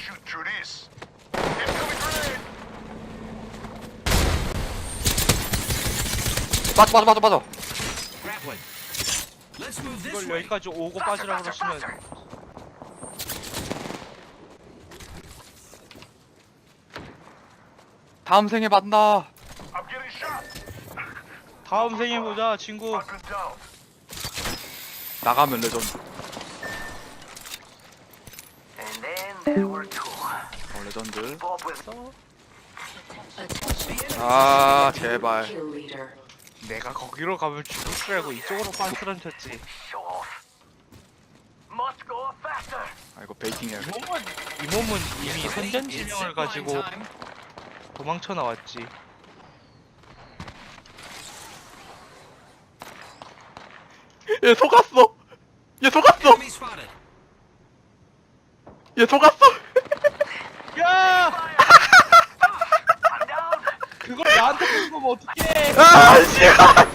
shoot through this. Incoming grenade. 빠져 빠져 빠져 빠져 Grappling. Let's move this 이걸 way. 여기까지 오고 Faster, 빠지라 faster, 그러시면. 다음 생에 만나 I'm getting shot. 다음 생에 보자 친구 I've been down. 나가면 레전드 어 레전드 아 제발. 내가 거기로 가면 죽을 줄 알고 이쪽으로 빤스런 쳤지. 아 이거 베이팅 해야겠다 이 몸은 이 몸은 이미 선전 지명을 가지고 도망쳐 나왔지 얘 속았어 얘 속았어. 얘 속았어? 야. 그걸 나한테 보면 어떡해. 아 씨발